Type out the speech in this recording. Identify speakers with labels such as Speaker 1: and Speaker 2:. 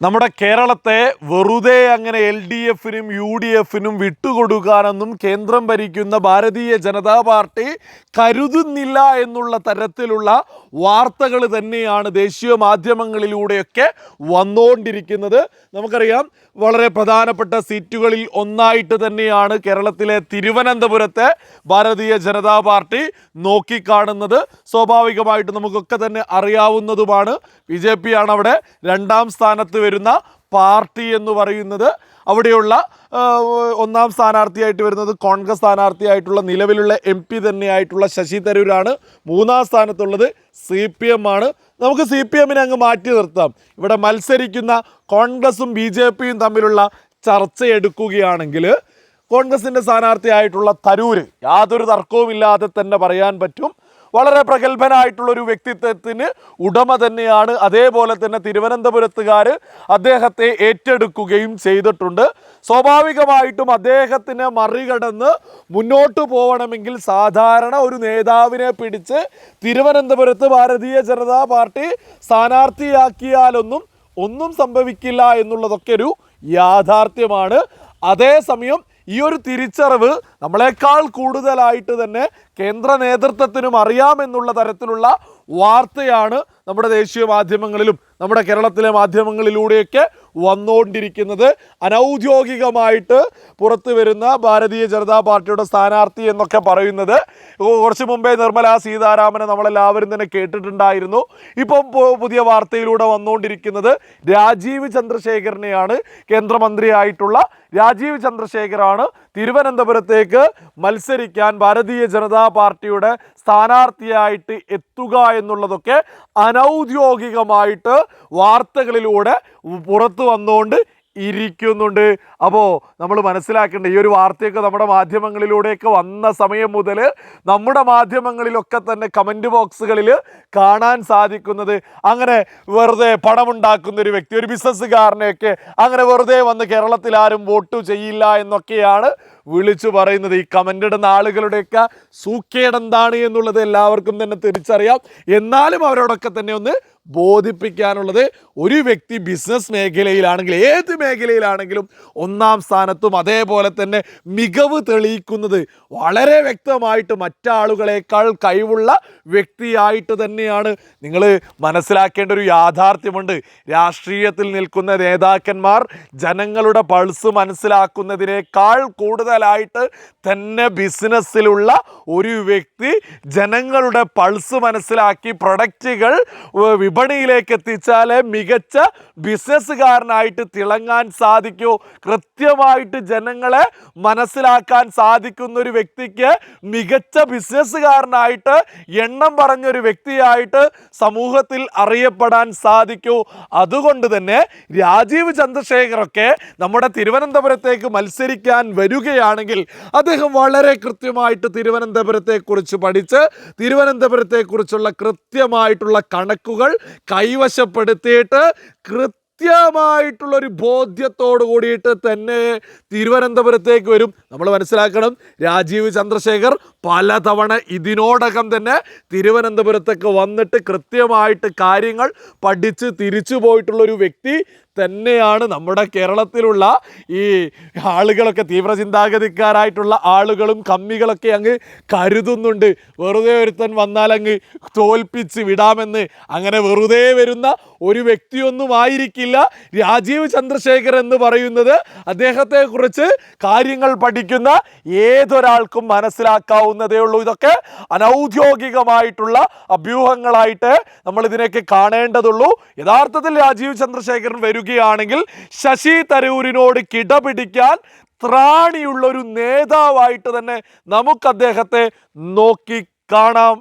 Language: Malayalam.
Speaker 1: നമ്മുടെ കേരളത്തെ വെറുതെ അങ്ങനെ എൽ ഡി എഫിനും യു ഡി എഫിനും വിട്ടുകൊടുക്കാനൊന്നും കേന്ദ്രം ഭരിക്കുന്ന ഭാരതീയ ജനതാ പാർട്ടി കരുതുന്നില്ല എന്നുള്ള തരത്തിലുള്ള വാർത്തകൾ തന്നെയാണ് ദേശീയ മാധ്യമങ്ങളിലൂടെയൊക്കെ വന്നുകൊണ്ടിരിക്കുന്നത് നമുക്കറിയാം വളരെ പ്രധാനപ്പെട്ട സീറ്റുകളിൽ ഒന്നായിട്ട് തന്നെയാണ് കേരളത്തിലെ തിരുവനന്തപുരത്തെ ഭാരതീയ ജനതാ പാർട്ടി നോക്കിക്കാണുന്നത്. സ്വാഭാവികമായിട്ട് നമുക്കൊക്കെ തന്നെ അറിയാവുന്നതുമാണ്. ബി ജെ പി ആണ് അവിടെ രണ്ടാം സ്ഥാനത്ത് വരുന്ന പാർട്ടി എന്ന് പറയുന്നത് അവിടെയുള്ള ഒന്നാം സ്ഥാനാർത്ഥിയായിട്ട് വരുന്നത് കോൺഗ്രസ് സ്ഥാനാർത്ഥിയായിട്ടുള്ള നിലവിലുള്ള എം പി തന്നെയായിട്ടുള്ള ശശി തരൂരാണ്. മൂന്നാം സ്ഥാനത്തുള്ളത് സി പി എം ആണ്. നമുക്ക് സി പി എമ്മിനെ അങ്ങ് മാറ്റി നിർത്താം. ഇവിടെ മത്സരിക്കുന്ന കോൺഗ്രസും ബി ജെ പിയും തമ്മിലുള്ള ചർച്ച എടുക്കുകയാണെങ്കിൽ കോൺഗ്രസിന്റെ സ്ഥാനാർത്ഥിയായിട്ടുള്ള തരൂര് യാതൊരു തർക്കവുമില്ലാതെ തന്നെ പറയാൻ പറ്റും. വളരെ പ്രഗത്ഭനായിട്ടുള്ള ഒരു വ്യക്തിത്വത്തിന് ഉടമ തന്നെയാണ്. അതേപോലെ തന്നെ തിരുവനന്തപുരത്തുകാർ അദ്ദേഹത്തെ ഏറ്റെടുക്കുകയും ചെയ്തിട്ടുണ്ട്. സ്വാഭാവികമായിട്ടും അദ്ദേഹത്തിനെ മറികടന്ന് മുന്നോട്ട് പോകണമെങ്കിൽ സാധാരണ ഒരു നേതാവിനെ പിടിച്ച് തിരുവനന്തപുരത്ത് ഭാരതീയ ജനതാ പാർട്ടി സ്ഥാനാർത്ഥിയാക്കിയാലൊന്നും ഒന്നും സംഭവിക്കില്ല എന്നുള്ളതൊക്കെ ഒരു യാഥാർത്ഥ്യമാണ്. അതേസമയം ഈ ഒരു തിരിച്ചറിവ് നമ്മളെക്കാൾ കൂടുതലായിട്ട് തന്നെ കേന്ദ്ര നേതൃത്വത്തിനും അറിയാമെന്നുള്ള തരത്തിലുള്ള വാർത്തയാണ് നമ്മുടെ ദേശീയ മാധ്യമങ്ങളിലും നമ്മുടെ കേരളത്തിലെ മാധ്യമങ്ങളിലൂടെയൊക്കെ വന്നുകൊണ്ടിരിക്കുന്നത്. അനൗദ്യോഗികമായിട്ട് പുറത്തു വരുന്ന ഭാരതീയ ജനതാ പാർട്ടിയുടെ സ്ഥാനാർത്ഥി എന്നൊക്കെ പറയുന്നത്. കുറച്ച് മുമ്പേ നിർമ്മല സീതാരാമനെ നമ്മളെല്ലാവരും തന്നെ കേട്ടിട്ടുണ്ടായിരുന്നു. ഇപ്പം പുതിയ വാർത്തയിലൂടെ വന്നുകൊണ്ടിരിക്കുന്നത് രാജീവ് ചന്ദ്രശേഖരനെയാണ് കേന്ദ്രമന്ത്രിയായിട്ടുള്ള രാജീവ് ചന്ദ്രശേഖറാണ് തിരുവനന്തപുരത്തേക്ക് മത്സരിക്കാൻ ഭാരതീയ ജനതാ പാർട്ടിയുടെ സ്ഥാനാർത്ഥിയായിട്ട് എത്തുക എന്നുള്ളതൊക്കെ അനൗദ്യോഗികമായിട്ട് വാർത്തകളിലൂടെ പുറത്തു വന്നുകൊണ്ട് ഇരിക്കുന്നുണ്ട്. അപ്പോൾ നമ്മൾ മനസ്സിലാക്കേണ്ട ഈ ഒരു വാർത്തയൊക്കെ നമ്മുടെ മാധ്യമങ്ങളിലൂടെയൊക്കെ വന്ന സമയം മുതൽ നമ്മുടെ മാധ്യമങ്ങളിലൊക്കെ തന്നെ കമന്റ് ബോക്സുകളിൽ കാണാൻ സാധിക്കുന്നത്. അങ്ങനെ വെറുതെ പണമുണ്ടാക്കുന്ന ഒരു വ്യക്തി ഒരു ബിസിനസ്സുകാരനെയൊക്കെ അങ്ങനെ വെറുതെ വന്ന് കേരളത്തിൽ ആരും വോട്ട് ചെയ്യില്ല എന്നൊക്കെയാണ് വിളിച്ചു പറയുന്നത്. ഈ കമന്റ് ഇടുന്ന ആളുകളുടെയൊക്കെ സൂക്കേടെന്താണ് എന്നുള്ളത് എല്ലാവർക്കും തന്നെ തിരിച്ചറിയാം. എന്നാലും അവരോടൊക്കെ തന്നെ ഒന്ന് ബോധിപ്പിക്കാനുള്ളത് ഒരു വ്യക്തി ബിസിനസ് മേഖലയിലാണെങ്കിൽ ഏത് മേഖലയിലാണെങ്കിലും ഒന്നാം സ്ഥാനത്തും അതേപോലെ തന്നെ മികവ് തെളിയിക്കുന്നത് വളരെ വ്യക്തമായിട്ട് മറ്റാളുകളെക്കാൾ കഴിവുള്ള വ്യക്തിയായിട്ട് തന്നെയാണ്. നിങ്ങൾ മനസ്സിലാക്കേണ്ട ഒരു യാഥാർത്ഥ്യമുണ്ട്. രാഷ്ട്രീയത്തിൽ നിൽക്കുന്ന നേതാക്കന്മാർ ജനങ്ങളുടെ പൾസ് മനസ്സിലാക്കുന്നതിനേക്കാൾ കൂടുതലായിട്ട് തന്നെ ബിസിനസ്സിലുള്ള ഒരു വ്യക്തി ജനങ്ങളുടെ പൾസ് മനസ്സിലാക്കി പ്രൊഡക്റ്റുകൾ വിപണിയിലേക്ക് എത്തിച്ചാലേ മികച്ച ബിസിനസ്സുകാരനായിട്ട് തിളങ്ങാൻ സാധിക്കൂ. കൃത്യമായിട്ട് ജനങ്ങളെ മനസ്സിലാക്കാൻ സാധിക്കുന്ന ഒരു വ്യക്തിക്ക് മികച്ച ബിസിനസ്സുകാരനായിട്ട് എണ്ണം പറഞ്ഞൊരു വ്യക്തിയായിട്ട് സമൂഹത്തിൽ അറിയപ്പെടാൻ സാധിക്കൂ. അതുകൊണ്ട് തന്നെ രാജീവ് ചന്ദ്രശേഖറൊക്കെ നമ്മുടെ തിരുവനന്തപുരത്തേക്ക് മത്സരിക്കാൻ വരികയാണെങ്കിൽ അദ്ദേഹം വളരെ കൃത്യമായിട്ട് തിരുവനന്തപുരത്തെക്കുറിച്ച് പഠിച്ച് തിരുവനന്തപുരത്തെക്കുറിച്ചുള്ള കൃത്യമായിട്ടുള്ള കണക്കുകൾ കൈവശപ്പെടുത്തിയിട്ട് കൃത്യമായിട്ടുള്ള ഒരു ബോധ്യത്തോടു കൂടിയിട്ട് തന്നെ തിരുവനന്തപുരത്തേക്ക് വരും. നമ്മൾ മനസ്സിലാക്കണം രാജീവ് ചന്ദ്രശേഖർ പലതവണ ഇതിനോടകം തന്നെ തിരുവനന്തപുരത്തേക്ക് വന്നിട്ട് കൃത്യമായിട്ട് കാര്യങ്ങൾ പഠിച്ച് തിരിച്ചു പോയിട്ടുള്ളൊരു വ്യക്തി തന്നെയാണ് നമ്മുടെ കേരളത്തിലുള്ള ഈ ആളുകളൊക്കെ തീവ്ര ചിന്താഗതിക്കാരായിട്ടുള്ള ആളുകളും കമ്മികളൊക്കെ അങ്ങ് കരുതുന്നുണ്ട്. വെറുതെ ഒരുത്തൻ വന്നാൽ അങ്ങ് തോൽപ്പിച്ച് വിടാമെന്ന്. അങ്ങനെ വെറുതെ വരുന്ന ഒരു വ്യക്തിയൊന്നും ആയിരിക്കില്ല രാജീവ് ചന്ദ്രശേഖർ എന്ന് പറയുന്നത്. അദ്ദേഹത്തെക്കുറിച്ച് കാര്യങ്ങൾ പഠിക്കുന്ന ഏതൊരാൾക്കും മനസ്സിലാക്കാവുന്നതേ ഉള്ളൂ. ഇതൊക്കെ അനൗദ്യോഗികമായിട്ടുള്ള അഭ്യൂഹങ്ങളായിട്ട് നമ്മൾ ഇതിനൊക്കെ കാണേണ്ടതുള്ളൂ. യഥാർത്ഥത്തിൽ രാജീവ് ചന്ദ്രശേഖരൻ വരികയാണെങ്കിൽ ശശി തരൂരിനോട് കിടപിടിക്കാൻ ത്രാണിയുള്ള ഒരു നേതാവായിട്ട് തന്നെ നമുക്ക് അദ്ദേഹത്തെ നോക്കി കാണാം.